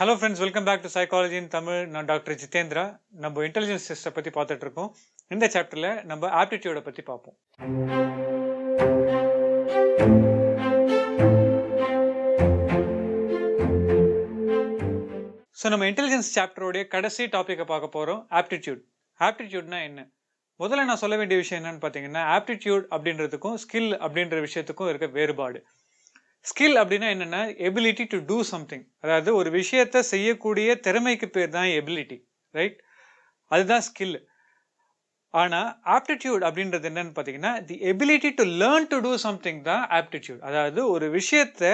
Hello friends welcome back to psychology in Tamil நான் doctor Jitendra நம்ம intelligence டெஸ்ட்டை பற்றி பார்த்துட்டு இருக்கோம். இந்த சாப்டரில் நம்ம ஆப்டிடியூடை பற்றி பார்ப்போம். ஸோ நம்ம இன்டெலிஜென்ஸ் சாப்டருடைய கடைசி டாப்பிக்கை பார்க்க போகிறோம் ஆப்டிடியூட் ஆப்டிடியூட்னா என்ன? முதல்ல நான் சொல்ல வேண்டிய விஷயம் என்னன்னு பார்த்தீங்கன்னா ஆப்டிடியூட் அப்படின்றதுக்கும் ஸ்கில் அப்படின்ற விஷயத்துக்கும் இருக்க வேறுபாடு. ஸ்கில் அப்படின்னா என்னென்னா எபிலிட்டி டு டூ சம்திங் அதாவது ஒரு விஷயத்தை செய்யக்கூடிய திறமைக்கு பேர் தான் எபிலிட்டி ரைட் அதுதான் ஸ்கில் ஆனால் ஆப்டிடியூட் அப்படின்றது என்னன்னு பார்த்தீங்கன்னா the ability to learn to do something தான் ஆப்டிடியூட் அதாவது ஒரு விஷயத்தை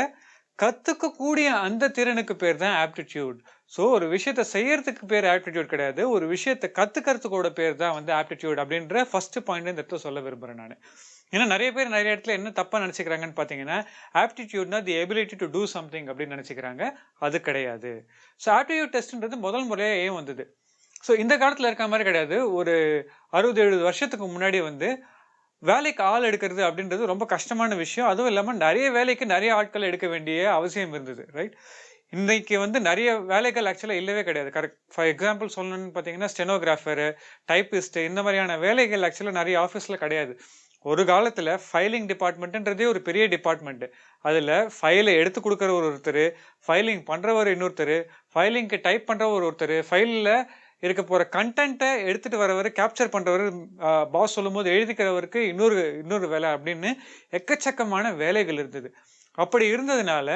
கற்றுக்கக்கூடிய அந்த திறனுக்கு பேர் தான் ஆப்டிடியூட் ஸோ ஒரு விஷயத்த செய்யறதுக்கு பேர் ஆப்டிடியூட் கிடையாது. ஒரு விஷயத்தை கற்றுக்கிறதுக்கோட பேர் தான் வந்து ஆப்டிடியூட் அப்படின்ற ஃபர்ஸ்ட் பாயிண்ட் இந்த இடத்துல சொல்ல விரும்புகிறேன் நான். ஏன்னா நிறைய பேர் நிறைய இடத்துல என்ன தப்பாக நினச்சிக்கிறாங்கன்னு பார்த்தீங்கன்னா ஆப்டிடியூட்னா the ability to do something அப்படின்னு நினச்சிக்கிறாங்க. அது கிடையாது. ஸோ ஆப்டிடியூட் டெஸ்ட்ன்றது முதல் முறையாக ஏன் வந்தது? ஸோ இந்த காலத்தில் இருக்க மாதிரி கிடையாது. ஒரு அறுபது எழுபது வருஷத்துக்கு முன்னாடி வந்து வேலைக்கு ஆள் எடுக்கிறது அப்படின்றது ரொம்ப கஷ்டமான விஷயம். அதுவும் இல்லாமல் நிறைய வேலைக்கு நிறைய ஆட்கள் எடுக்க வேண்டிய அவசியம் இருந்தது ரைட் இன்றைக்கி வந்து நிறைய வேலைகள் ஆக்சுவலாக இல்லவே கிடையாது. கரெக்ட் ஃபார் எக்ஸாம்பிள் சொல்லணும்னு பார்த்தீங்கன்னா ஸ்டெனோகிராஃபரு டைப்பிஸ்ட்டு இந்த மாதிரியான வேலைகள் ஆக்சுவலாக நிறைய ஆஃபீஸில் கிடையாது. ஒரு காலத்தில் ஃபைலிங் டிபார்ட்மெண்ட்டுன்றதே ஒரு பெரிய டிபார்ட்மெண்ட்டு அதில் ஃபைலை எடுத்து கொடுக்குற ஒரு ஒருத்தர் ஃபைலிங் பண்ணுறவர் இன்னொருத்தர் ஃபைலிங்க்கு டைப் பண்ணுறவர் ஒருத்தர் ஃபைலில் இருக்க போகிற கண்டென்ட்டை எடுத்துகிட்டு வரவர் கேப்சர் பண்ணுறவர் பாஸ் சொல்லும்போது எழுதிக்கிறவருக்கு இன்னொரு இன்னொரு வேலை அப்படின்னு எக்கச்சக்கமான வேலைகள் இருந்தது. அப்படி இருந்ததுனால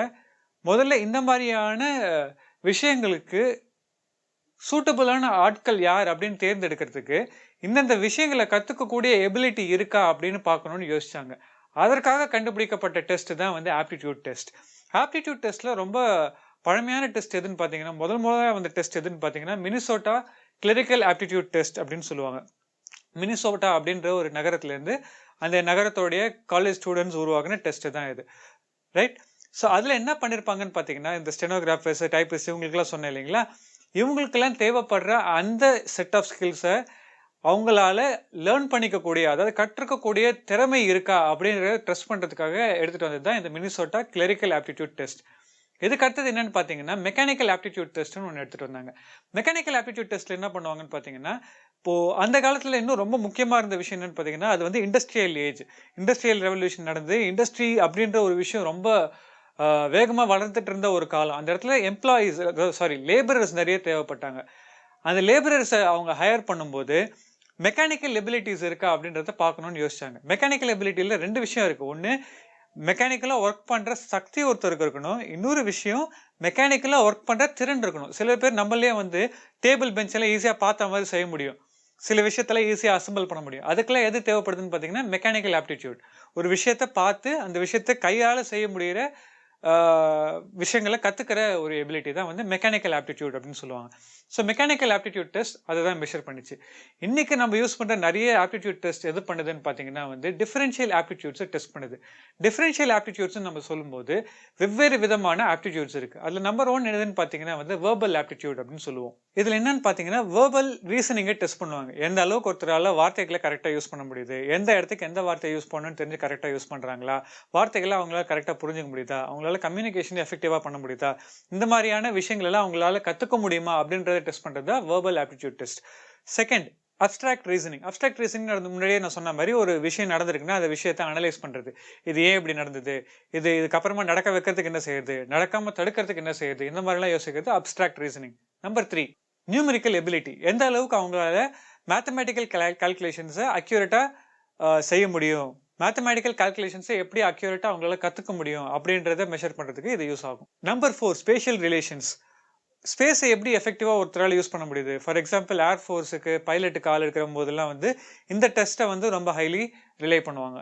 முதல்ல இந்த மாதிரியான விஷயங்களுக்கு சூட்டபுளான ஆட்கள் யார் அப்படின்னு தேர்ந்தெடுக்கிறதுக்கு இந்தந்த விஷயங்களை கற்றுக்கக்கூடிய எபிலிட்டி இருக்கா அப்படின்னு பார்க்கணும்னு யோசிச்சாங்க. அதற்காக கண்டுபிடிக்கப்பட்ட டெஸ்ட் தான் வந்து ஆப்டிடியூட் டெஸ்ட் ஆப்டிடியூட் டெஸ்ட்டில் ரொம்ப பழமையான டெஸ்ட் எதுன்னு பார்த்தீங்கன்னா முதல் முதலாக வந்த டெஸ்ட் எதுன்னு பார்த்தீங்கன்னா மினிசோட்டா கிளரிக்கல் ஆப்டிடியூட் டெஸ்ட் அப்படின்னு சொல்லுவாங்க. மினிசோட்டா அப்படின்ற ஒரு நகரத்துலேருந்து அந்த நகரத்தோடைய காலேஜ் ஸ்டூடெண்ட்ஸ் உருவாகின டெஸ்ட் தான் இது. ரைட் ஸோ அதில் என்ன பண்ணியிருப்பாங்கன்னு பார்த்தீங்கன்னா இந்த ஸ்டெனோகிராஃபர்ஸ் டைப்பிஸ்ட் இவங்களுக்குலாம் சொன்னேன் இல்லைங்களா? இவங்களுக்கெல்லாம் தேவைப்படுற அந்த செட் ஆஃப் ஸ்கில்ஸை அவங்களால லேர்ன் பண்ணிக்கக்கூடிய அதாவது கற்றுக்கக்கூடிய திறமை இருக்கா அப்படின்றத ட்ரெஸ்ட் பண்ணுறதுக்காக எடுத்துகிட்டு வந்தது தான் இந்த மினிசோட்டா கிளரிக்கல் ஆப்டிடியூட் டெஸ்ட் இதுக்கு அடுத்தது என்னன்னு பார்த்தீங்கன்னா மெக்கானிக்கல் ஆப்டிடியூட் டெஸ்ட்னு ஒன்று எடுத்துகிட்டு வந்தாங்க. மெக்கானிக்கல் ஆப்டிடியூட் டெஸ்ட்டில் என்ன பண்ணுவாங்கன்னு பார்த்தீங்கன்னா இப்போது அந்த காலத்தில் இன்னும் ரொம்ப முக்கியமாக இருந்த விஷயம் என்னென்னு பார்த்தீங்கன்னா அது வந்து இண்டஸ்ட்ரியல் ஏஜ் இண்டஸ்ட்ரியல் ரெவல்யூஷன் நடந்து இண்டஸ்ட்ரி அப்படின்ற ஒரு விஷயம் ரொம்ப வேகமாக வளர்ந்துட்டு இருந்த ஒரு காலம். அந்த இடத்துல எம்ப்ளாயீஸ் சாரி லேபரர்ஸ் நிறைய தேவைப்பட்டாங்க. அந்த லேபரர்ஸை அவங்க ஹையர் பண்ணும்போது மெக்கானிக்கல் எபிலிட்டிஸ் இருக்கா அப்படின்றத பார்க்கணும்னு யோசிச்சாங்க. மெக்கானிக்கல் எபிலிட்டியில் ரெண்டு விஷயம் இருக்குது ஒன்று மெக்கானிக்கலாக ஒர்க் பண்ணுற சக்தி ஒருத்தருக்கு இருக்கணும். இன்னொரு விஷயம் மெக்கானிக்கலாக ஒர்க் பண்ணுற திறன் இருக்கணும். சில பேர் நம்மளே வந்து டேபிள் பெஞ்செல்லாம் ஈஸியாக பார்த்த மாதிரி செய்ய முடியும். சில விஷயத்தில் ஈஸியாக அசம்பிள் பண்ண முடியும். அதுக்கெல்லாம் எது தேவைப்படுதுன்னு பார்த்தீங்கன்னா மெக்கானிக்கல் ஆப்டிடியூட் ஒரு விஷயத்த பார்த்து அந்த விஷயத்த கையால் செய்ய முடிகிற விஷயங்களை கற்றுக்கிற ஒரு எபிலிட்டி தான் வந்து மெக்கானிக்கல் ஆப்டிடியூட் அப்படின்னு சொல்லுவாங்க. ஸோ மெக்கானிக்கல் ஆப்டிடியூட் டெஸ்ட் அதை தான் மெஷர் பண்ணிச்சு. இன்றைக்கி நம்ம யூஸ் பண்ணுற நிறைய ஆப்டிடியூட் டெஸ்ட் எது பண்ணுதுன்னு பார்த்தீங்கன்னா வந்து டிஃபரன்ஷியல் ஆப்டிடியூட்ஸை டெஸ்ட் பண்ணுது. டிஃபரன்ஷியல் ஆப்டிடியூட்ஸ்னு நம்ம சொல்லும்போது வெவ்வேறு விதமான ஆப்டிடியூட்ஸ் இருக்குது அதில் நம்பர் ஒன் என்னதுன்னு பார்த்தீங்கன்னா வந்து வேர்பல் ஆப்டிடியூட் அப்படின்னு சொல்லுவோம். இதில் என்னன்னு பார்த்தீங்கன்னா வேர்பல் ரீசனிங்கை டெஸ்ட் பண்ணுவாங்க. எந்த அளவுக்கு ஒருத்தரால் வார்த்தைகளை கரெக்டாக யூஸ் பண்ண முடியுது? எந்த இடத்துக்கு எந்த வார்த்தை யூஸ் பண்ணணும்னு தெரிஞ்சு கரெக்டாக யூஸ் பண்ணுறாங்களா வார்த்தைகளை அவங்களால கரெக்டாக புரிஞ்சுக்க முடியுதா? அவங்களால கம்யூனிகேஷன் எஃபெக்டிவாக பண்ண முடியுதா? இந்த மாதிரியான விஷயங்களெல்லாம் அவங்களால கற்றுக்க முடியுமா? அப்படின்றத டெஸ்ட் பண்ணுறது தான் verbal aptitude test second abstract reasoning abstract reasoning நடந்து முன்னாடியே நான் சொன்ன மாதிரி ஒரு விஷயம் நடந்திருக்குன்னா அந்த விஷயத்தை அனலைஸ் பண்ணுறது இது ஏன் இப்படி நடந்தது? இது இதுக்கப்புறமா நடக்க வைக்கிறதுக்கு என்ன செய்யுது? நடக்காமல் தடுக்கிறதுக்கு என்ன செய்யுது? இந்த மாதிரிலாம் யோசிக்கிறது abstract reasoning number three numerical ability எந்த அளவுக்கு அவங்களால மேத்தமேட்டிக்கல் கால்குலேஷன்ஸை அக்யூரேட்டாக செய்ய முடியும்? மேத்தமேட்டிக்கல் கால்குலேஷன்ஸை எப்படி அக்யூரேட்டாக அவங்களால கற்றுக்க முடியும்? அப்படின்றத மெஷர் பண்ணுறதுக்கு இது யூஸ் ஆகும். நம்பர் ஃபோர் ஸ்பேஷியல் ரிலேஷன்ஸ் ஸ்பேஸை எப்படி எஃபெக்டிவாக ஒருத்தரால் யூஸ் பண்ண முடியுது? ஃபார் எக்ஸாம்பிள் ஏர் ஃபோர்ஸுக்கு பைலட்டுக்கு கால் இருக்கிற போதெல்லாம் வந்து இந்த டெஸ்ட்டை வந்து ரொம்ப ஹைலி ரிலே பண்ணுவாங்க.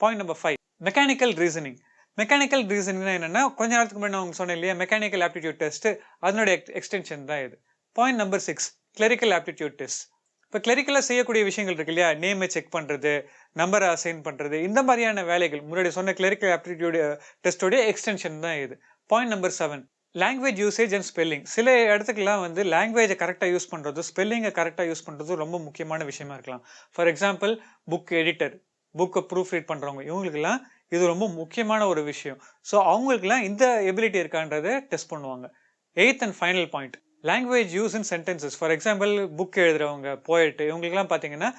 Point number five mechanical reasoning mechanical ரீசனிங்னா என்னென்னா கொஞ்ச நேரத்துக்கு முன்னாடி நான் அவங்க சொன்னேன் இல்லையா மெக்கானிக்கல் ஆப்டிடியூட் டெஸ்ட் அதனுடைய எக்ஸ்டென்ஷன் தான் இது. Point number six clerical aptitude test இப்போ கிளரிக்கலாக செய்யக்கூடிய விஷயங்கள் இருக்கு இல்லையா நேமை செக் பண்ணுறது நம்பரை அசைன் பண்ணுறது இந்த மாதிரியான வேலைகள் முன்னாடி சொன்ன கிளரிக்கல் ஆப்டிடியூட் டெஸ்ட்டோடைய எக்ஸ்டென்ஷன் தான் இது. Point number seven language usage and spelling சில இடத்துக்குலாம் வந்து லாங்குவேஜை கரெக்டாக யூஸ் பண்ணுறது ஸ்பெல்லிங்கை கரெக்டாக யூஸ் பண்ணுறது ரொம்ப முக்கியமான விஷயமா இருக்கலாம். ஃபார் எக்ஸாம்பிள் புக் எடிட்டர் புக்கை ப்ரூஃப் ரீட் பண்ணுறவங்க இவங்களுக்குலாம் இது ரொம்ப முக்கியமான ஒரு விஷயம். ஸோ அவங்களுக்குலாம் இந்த எபிலிட்டி இருக்கான்றதை டெஸ்ட் பண்ணுவாங்க. Eighth and final point language use in sentences for example book எழுதுறவங்க போயிட்டு இவங்களுக்குலாம் பார்த்தீங்கன்னா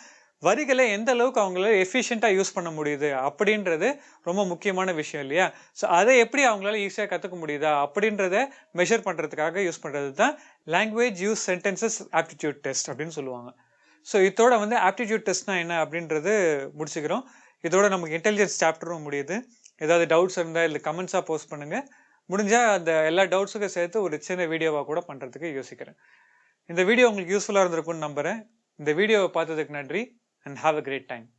வரிகளை எந்த அளவுக்கு அவங்களால எஃபிஷியண்ட்டாக யூஸ் பண்ண முடியுது அப்படின்றது ரொம்ப முக்கியமான விஷயம் இல்லையா? ஸோ அதை எப்படி அவங்களால ஈஸியாக கற்றுக்க முடியுதா? அப்படின்றத மெஷர் பண்ணுறதுக்காக யூஸ் பண்ணுறது தான் language use sentences aptitude test அப்படின்னு சொல்லுவாங்க. ஸோ இதோட வந்து ஆப்டிடியூட் டெஸ்ட்னா என்ன அப்படின்றது முடிச்சுக்கிறோம். இதோட நமக்கு இன்டெலிஜென்ஸ் சாப்டரும் முடியுது. ஏதாவது டவுட்ஸ் இருந்தால் இல்லை கமெண்ட்ஸாக போஸ்ட் பண்ணுங்கள் முடிஞ்சால் அந்த எல்லா டவுட்ஸுக்கும் சேர்த்து ஒரு சின்ன வீடியோவாக கூட பண்ணுறதுக்கு யோசிக்கிறேன். இந்த வீடியோ உங்களுக்கு யூஸ்ஃபுல்லாக இருந்திருக்கும்னு நம்புகிறேன் இந்த வீடியோவை பார்த்ததுக்கு நன்றி. And have a great time.